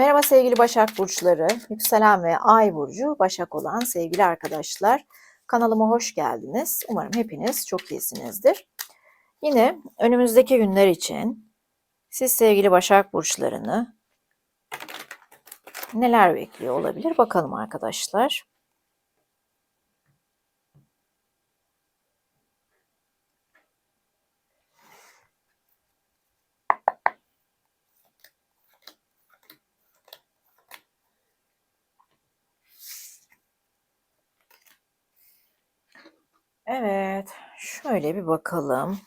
Merhaba sevgili Başak Burçları, yükselen ve ay burcu Başak olan sevgili arkadaşlar. Kanalıma hoş geldiniz. Umarım hepiniz çok iyisinizdir. Yine önümüzdeki günler için siz sevgili Başak Burçlarını neler bekliyor olabilir bakalım arkadaşlar. Evet, şöyle bir bakalım.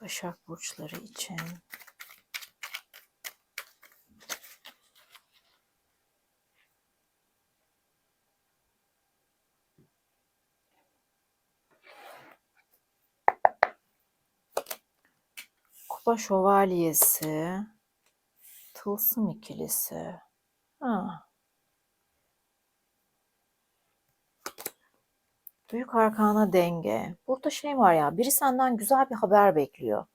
Başak burçları için. Kupa şövalyesi. Tılsım ikilisi. Ha. Büyük arkana denge. Burada şey var ya, biri senden güzel bir haber bekliyor.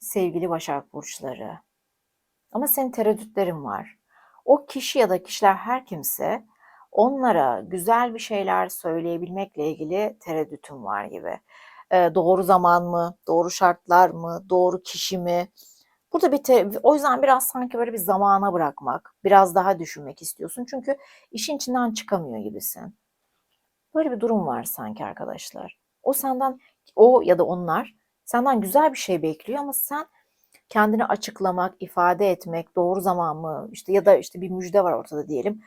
Sevgili Başak Burçları. Ama senin tereddütlerin var. O kişi ya da kişiler her kimse onlara güzel bir şeyler söyleyebilmekle ilgili tereddütün var gibi. Ee, doğru zaman mı, doğru şartlar mı, doğru kişi mi? Burada bir te, o yüzden biraz sanki böyle bir zamana bırakmak, biraz daha düşünmek istiyorsun. Çünkü işin içinden çıkamıyor gibisin. Böyle bir durum var sanki arkadaşlar. O senden, o ya da onlar senden güzel bir şey bekliyor ama sen kendini açıklamak, ifade etmek, doğru zaman mı, işte ya da işte bir müjde var ortada diyelim.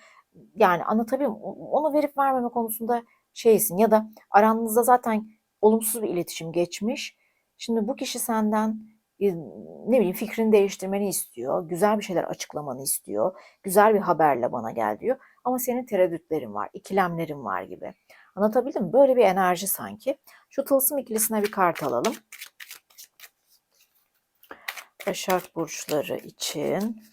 Yani anlatabiliyor muyum? Onu verip vermeme konusunda şeysin ya da aranızda zaten olumsuz bir iletişim geçmiş. Şimdi bu kişi senden ne bileyim fikrini değiştirmeni istiyor, güzel bir şeyler açıklamanı istiyor, güzel bir haberle bana gel diyor. Ama senin tereddütlerin var, ikilemlerin var gibi. Anlatabildim mi? Böyle bir enerji sanki. Şu tılsım ikilisine bir kart alalım. Başak burçları için.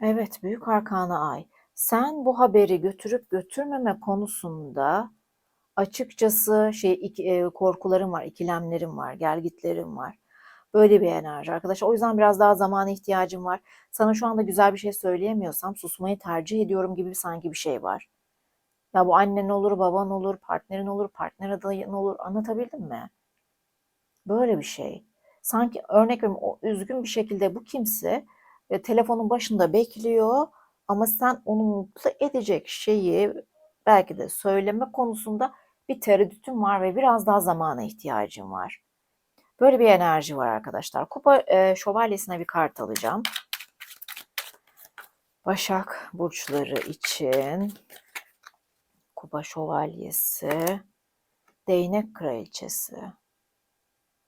Evet, büyük arkana ay. Sen bu haberi götürüp götürmeme konusunda açıkçası şey e, korkularım var, ikilemlerim var, gelgitlerim var. Böyle bir enerji arkadaşlar. O yüzden biraz daha zamana ihtiyacım var. Sana şu anda güzel bir şey söyleyemiyorsam susmayı tercih ediyorum gibi sanki bir şey var. Ya bu annen olur, baban olur, partnerin olur, partner adayın olur. Anlatabildim mi? Böyle bir şey. Sanki örnek veriyorum o üzgün bir şekilde bu kimse e, telefonun başında bekliyor ama sen onu mutlu edecek şeyi belki de söyleme konusunda bir tereddütün var ve biraz daha zamana ihtiyacın var. Böyle bir enerji var arkadaşlar. Kupa e, şövalyesine bir kart alacağım. Başak burçları için kupa şövalyesi, değnek kraliçesi.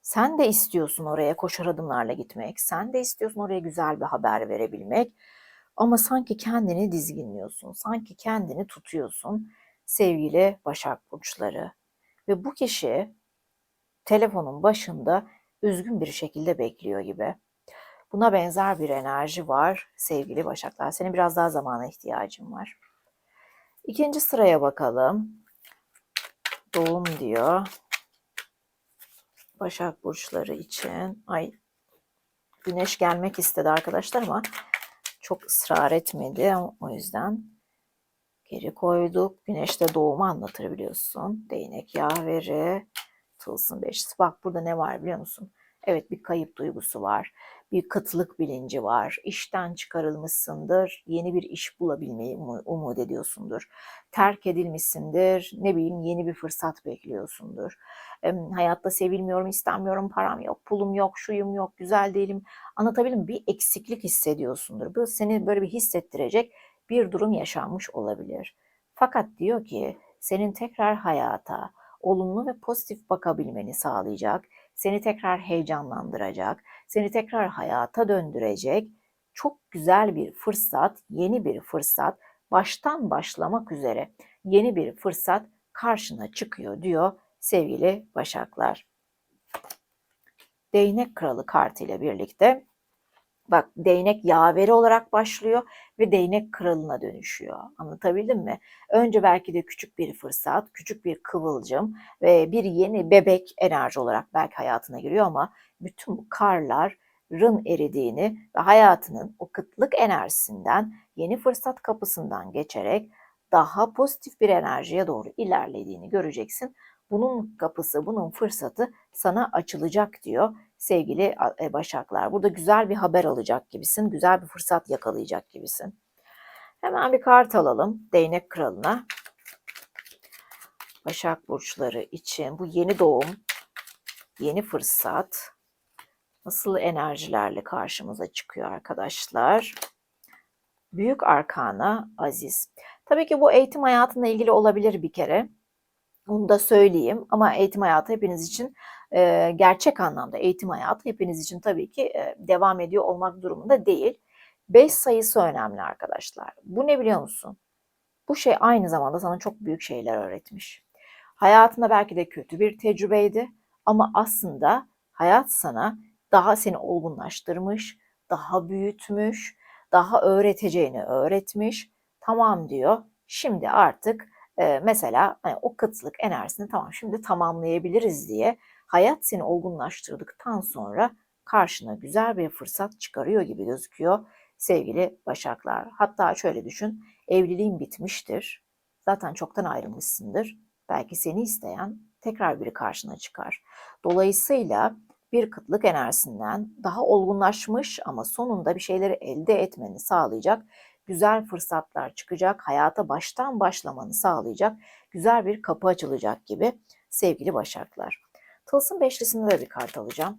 Sen de istiyorsun oraya koşar adımlarla gitmek. Sen de istiyorsun oraya güzel bir haber verebilmek. Ama sanki kendini dizginliyorsun. Sanki kendini tutuyorsun sevgili Başak Burçları. Ve bu kişi telefonun başında üzgün bir şekilde bekliyor gibi. Buna benzer bir enerji var sevgili Başaklar. Senin biraz daha zamana ihtiyacın var. İkinci sıraya bakalım. Doğum diyor. Başak burçları için. Ay Güneş gelmek istedi arkadaşlar ama çok ısrar etmedi. O yüzden geri koyduk. Güneşte doğumu anlatır biliyorsun. Değnek yaveri, tılsım beşisi. Bak burada ne var biliyor musun? Evet bir kayıp duygusu var. Bir katılık bilinci var. İşten çıkarılmışsındır. Yeni bir iş bulabilmeyi umut ediyorsundur. Terk edilmişsindir. Ne bileyim yeni bir fırsat bekliyorsundur. Hayatta sevilmiyorum, istemiyorum, param yok, pulum yok, şuyum yok, güzel değilim. Anlatabildim mi? Bir eksiklik hissediyorsundur. Bu seni böyle bir hissettirecek bir durum yaşanmış olabilir. Fakat diyor ki senin tekrar hayata olumlu ve pozitif bakabilmeni sağlayacak, seni tekrar heyecanlandıracak, seni tekrar hayata döndürecek çok güzel bir fırsat, yeni bir fırsat, baştan başlamak üzere yeni bir fırsat karşına çıkıyor diyor sevgili Başaklar. Değnek Kralı kartı ile birlikte Bak değnek yaveri olarak başlıyor ve değnek kralına dönüşüyor. Anlatabildim mi? Önce belki de küçük bir fırsat, küçük bir kıvılcım ve bir yeni bebek enerji olarak belki hayatına giriyor ama bütün bu karların eridiğini ve hayatının o kıtlık enerjisinden yeni fırsat kapısından geçerek daha pozitif bir enerjiye doğru ilerlediğini göreceksin. Bunun kapısı, bunun fırsatı sana açılacak diyor sevgili e, Başaklar. Burada güzel bir haber alacak gibisin, güzel bir fırsat yakalayacak gibisin. Hemen bir kart alalım Değnek Kralı'na. Başak Burçları için bu yeni doğum, yeni fırsat nasıl enerjilerle karşımıza çıkıyor arkadaşlar? Büyük Arkana Aziz. Tabii ki bu eğitim hayatında ilgili olabilir bir kere. Onu da söyleyeyim ama eğitim hayatı hepiniz için e, gerçek anlamda eğitim hayatı hepiniz için tabii ki e, devam ediyor olmak durumunda değil. 5 sayısı önemli arkadaşlar. Bu ne biliyor musun? Bu şey aynı zamanda sana çok büyük şeyler öğretmiş. Hayatında belki de kötü bir tecrübeydi ama aslında hayat sana daha seni olgunlaştırmış, daha büyütmüş, daha öğreteceğini öğretmiş. Tamam diyor. Şimdi artık e, mesela hani o kıtlık enerjisini tamam şimdi tamamlayabiliriz diye hayat seni olgunlaştırdıktan sonra karşına güzel bir fırsat çıkarıyor gibi gözüküyor sevgili Başaklar. Hatta şöyle düşün, evliliğin bitmiştir. Zaten çoktan ayrılmışsındır. Belki seni isteyen tekrar biri karşına çıkar. Dolayısıyla bir kıtlık enerjisinden daha olgunlaşmış ama sonunda bir şeyleri elde etmeni sağlayacak güzel fırsatlar çıkacak, hayata baştan başlamanı sağlayacak güzel bir kapı açılacak gibi sevgili Başaklar. Tılsım beşlisinde de bir kart alacağım.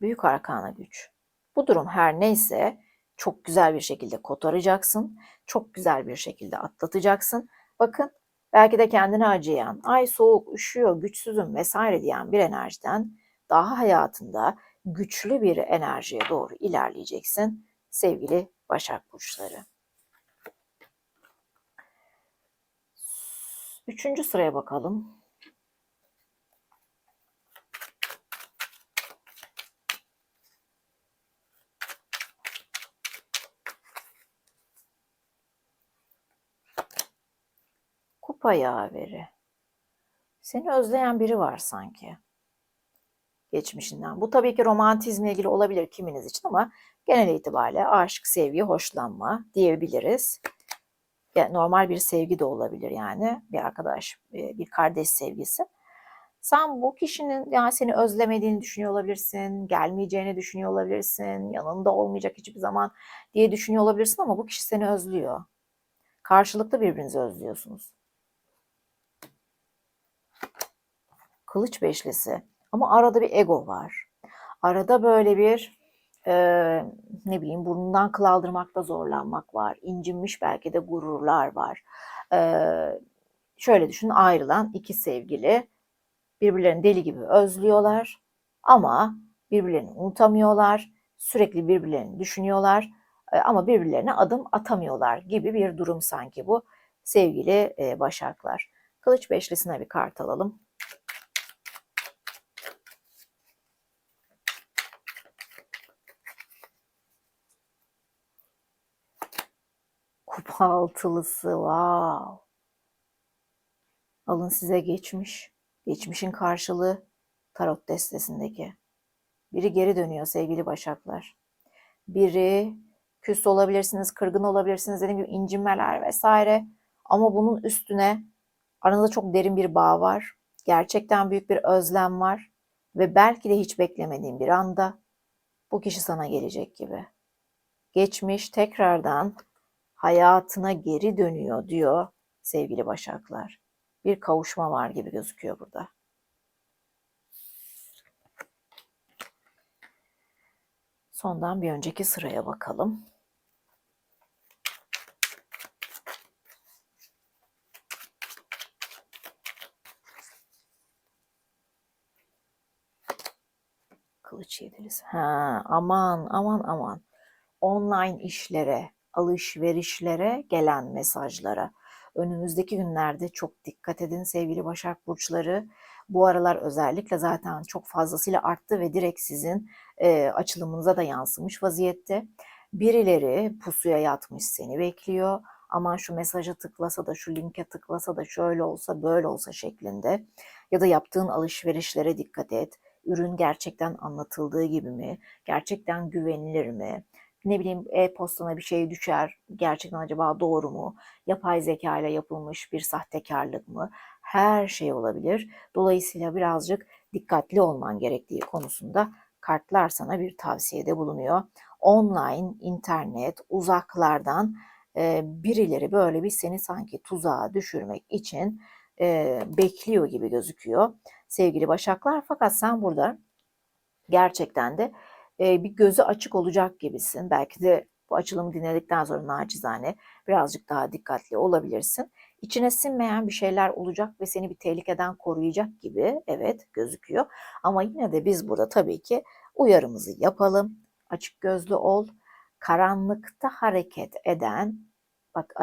Büyük arkana güç. Bu durum her neyse çok güzel bir şekilde kotaracaksın. Çok güzel bir şekilde atlatacaksın. Bakın belki de kendini acıyan, ay soğuk, üşüyor, güçsüzüm vesaire diyen bir enerjiden daha hayatında güçlü bir enerjiye doğru ilerleyeceksin sevgili Başak Burçları. Üçüncü sıraya bakalım. Kupa yaveri. Seni özleyen biri var sanki. Geçmişinden. Bu tabii ki romantizmle ilgili olabilir kiminiz için ama genel itibariyle aşk, sevgi, hoşlanma diyebiliriz. Normal bir sevgi de olabilir yani. Bir arkadaş, bir kardeş sevgisi. Sen bu kişinin yani seni özlemediğini düşünüyor olabilirsin, gelmeyeceğini düşünüyor olabilirsin, yanında olmayacak hiçbir zaman diye düşünüyor olabilirsin ama bu kişi seni özlüyor. Karşılıklı birbirinizi özlüyorsunuz. Kılıç beşlisi. Ama arada bir ego var. Arada böyle bir e, ne bileyim burnundan kıl aldırmakta zorlanmak var. İncinmiş belki de gururlar var. E, şöyle düşün ayrılan iki sevgili birbirlerini deli gibi özlüyorlar ama birbirlerini unutamıyorlar. Sürekli birbirlerini düşünüyorlar ama birbirlerine adım atamıyorlar gibi bir durum sanki bu sevgili Başaklar. Kılıç beşlisine bir kart alalım. Kupa altılısı. Wow. Alın size geçmiş. Geçmişin karşılığı tarot destesindeki. Biri geri dönüyor sevgili başaklar. Biri küs olabilirsiniz, kırgın olabilirsiniz, dediğim gibi incinmeler vesaire. Ama bunun üstüne aranızda çok derin bir bağ var. Gerçekten büyük bir özlem var. Ve belki de hiç beklemediğin bir anda bu kişi sana gelecek gibi. Geçmiş tekrardan hayatına geri dönüyor diyor sevgili başaklar. Bir kavuşma var gibi gözüküyor burada. Sondan bir önceki sıraya bakalım. Kılıç yedilisi. Ha, aman aman aman. Online işlere, alışverişlere gelen mesajlara, Önümüzdeki günlerde çok dikkat edin sevgili Başak Burçları. Bu aralar özellikle zaten çok fazlasıyla arttı ve direkt sizin e, açılımınıza da yansımış vaziyette. Birileri pusuya yatmış seni bekliyor. Aman şu mesaja tıklasa da şu linke tıklasa da şöyle olsa böyle olsa şeklinde. Ya da yaptığın alışverişlere dikkat et. Ürün gerçekten anlatıldığı gibi mi? Gerçekten güvenilir mi? Ne bileyim e-postana bir şey düşer. Gerçekten acaba doğru mu? Yapay zeka ile yapılmış bir sahtekarlık mı? Her şey olabilir. Dolayısıyla birazcık dikkatli olman gerektiği konusunda kartlar sana bir tavsiyede bulunuyor. Online, internet, uzaklardan e, birileri böyle bir seni sanki tuzağa düşürmek için e, bekliyor gibi gözüküyor sevgili Başaklar. Fakat sen burada gerçekten de e, bir gözü açık olacak gibisin. Belki de bu açılımı dinledikten sonra nacizane birazcık daha dikkatli olabilirsin. İçine sinmeyen bir şeyler olacak ve seni bir tehlikeden koruyacak gibi evet gözüküyor. Ama yine de biz burada tabii ki uyarımızı yapalım. Açık gözlü ol. Karanlıkta hareket eden bak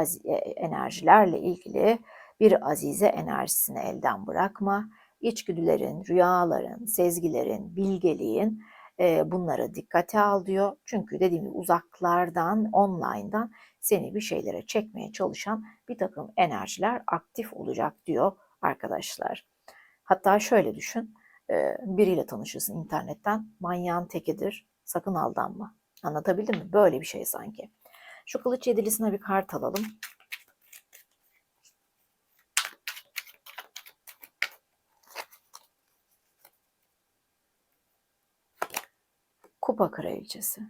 enerjilerle ilgili bir azize enerjisini elden bırakma. İçgüdülerin, rüyaların, sezgilerin, bilgeliğin e, bunları dikkate al diyor. Çünkü dediğim gibi uzaklardan, online'dan seni bir şeylere çekmeye çalışan bir takım enerjiler aktif olacak diyor arkadaşlar. Hatta şöyle düşün, e, biriyle tanışırsın internetten, manyağın tekidir, sakın aldanma. Anlatabildim mi? Böyle bir şey sanki. Şu kılıç yedilisine bir kart alalım. Kupa kraliçesi.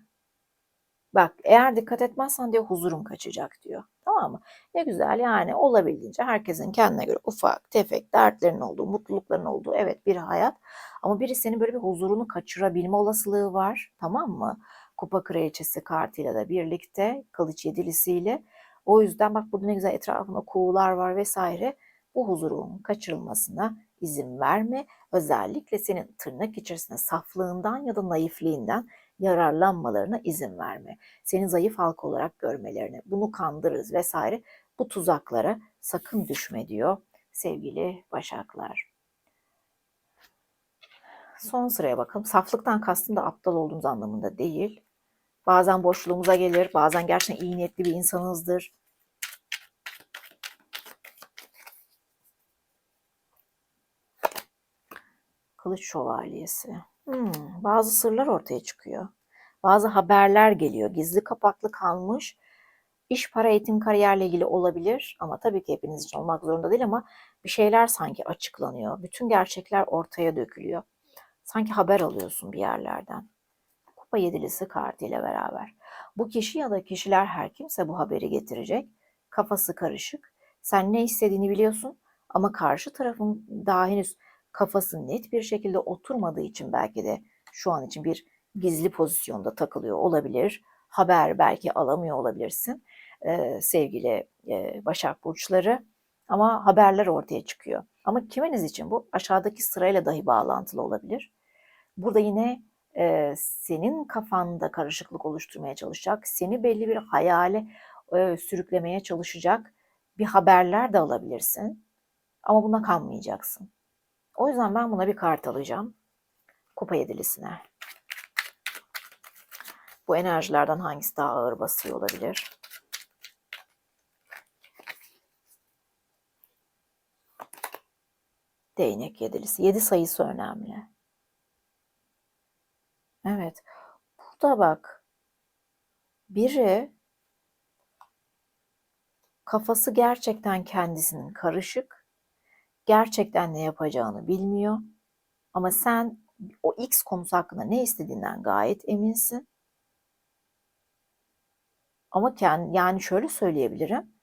Bak eğer dikkat etmezsen diyor huzurum kaçacak diyor. Tamam mı? Ne güzel yani olabildiğince herkesin kendine göre ufak tefek dertlerin olduğu, mutlulukların olduğu evet bir hayat. Ama biri senin böyle bir huzurunu kaçırabilme olasılığı var. Tamam mı? Kupa kraliçesi kartıyla da birlikte kılıç yedilisiyle. O yüzden bak burada ne güzel etrafında kuğular var vesaire. Bu huzurun kaçırılmasına izin verme. Özellikle senin tırnak içerisinde saflığından ya da naifliğinden yararlanmalarına izin verme. Seni zayıf halk olarak görmelerine, bunu kandırırız vesaire bu tuzaklara sakın düşme diyor sevgili başaklar. Son sıraya bakalım. Saflıktan kastım da aptal olduğumuz anlamında değil. Bazen boşluğumuza gelir, bazen gerçekten iyi niyetli bir insanızdır. Kılıç şövalyesi. Hmm, bazı sırlar ortaya çıkıyor. Bazı haberler geliyor. Gizli kapaklı kalmış. İş, para, eğitim, kariyerle ilgili olabilir ama tabii ki hepiniz için olmak zorunda değil ama bir şeyler sanki açıklanıyor. Bütün gerçekler ortaya dökülüyor. Sanki haber alıyorsun bir yerlerden. Kupa yedilisi kartıyla beraber. Bu kişi ya da kişiler her kimse bu haberi getirecek. Kafası karışık. Sen ne istediğini biliyorsun ama karşı tarafın daha henüz kafası net bir şekilde oturmadığı için belki de şu an için bir gizli pozisyonda takılıyor olabilir. Haber belki alamıyor olabilirsin ee, sevgili e, Başak Burçları. Ama haberler ortaya çıkıyor. Ama kiminiz için bu aşağıdaki sırayla dahi bağlantılı olabilir. Burada yine e, senin kafanda karışıklık oluşturmaya çalışacak, seni belli bir hayale e, sürüklemeye çalışacak bir haberler de alabilirsin. Ama buna kanmayacaksın. O yüzden ben buna bir kart alacağım. Kupa yedilisine. Bu enerjilerden hangisi daha ağır basıyor olabilir? Değnek yedilisi. Yedi sayısı önemli. Evet. Burada bak. Biri kafası gerçekten kendisinin karışık. Gerçekten ne yapacağını bilmiyor. Ama sen o X konusu hakkında ne istediğinden gayet eminsin. Ama kendi, yani şöyle söyleyebilirim.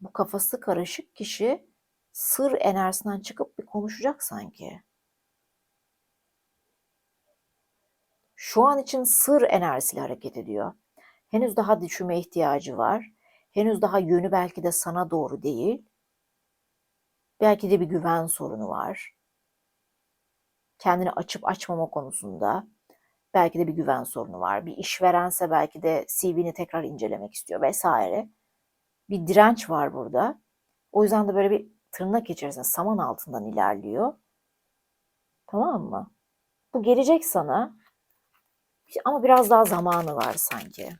Bu kafası karışık kişi sır enerjisinden çıkıp bir konuşacak sanki. Şu an için sır enerjisiyle hareket ediyor. Henüz daha düşünme ihtiyacı var. Henüz daha yönü belki de sana doğru değil. Belki de bir güven sorunu var. Kendini açıp açmama konusunda belki de bir güven sorunu var. Bir işverense belki de CV'ni tekrar incelemek istiyor vesaire. Bir direnç var burada. O yüzden de böyle bir tırnak içerisinde saman altından ilerliyor. Tamam mı? Bu gelecek sana ama biraz daha zamanı var sanki.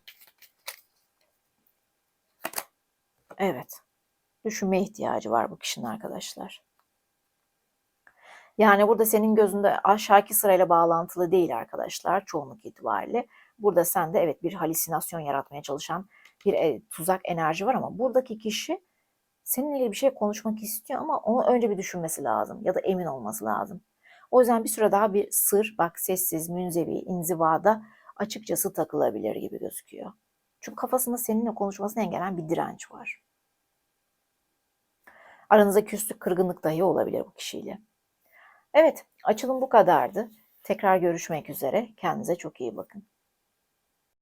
Evet. Düşünme ihtiyacı var bu kişinin arkadaşlar. Yani burada senin gözünde aşağıki sırayla bağlantılı değil arkadaşlar çoğunluk itibariyle. Burada sende evet bir halüsinasyon yaratmaya çalışan bir e, tuzak enerji var ama buradaki kişi seninle bir şey konuşmak istiyor ama onu önce bir düşünmesi lazım ya da emin olması lazım. O yüzden bir süre daha bir sır, bak sessiz, münzevi, inzivada açıkçası takılabilir gibi gözüküyor. Çünkü kafasında seninle konuşmasını engelleyen bir direnç var. Aranızda küslük, kırgınlık dahi olabilir bu kişiyle. Evet, açılım bu kadardı. Tekrar görüşmek üzere. Kendinize çok iyi bakın.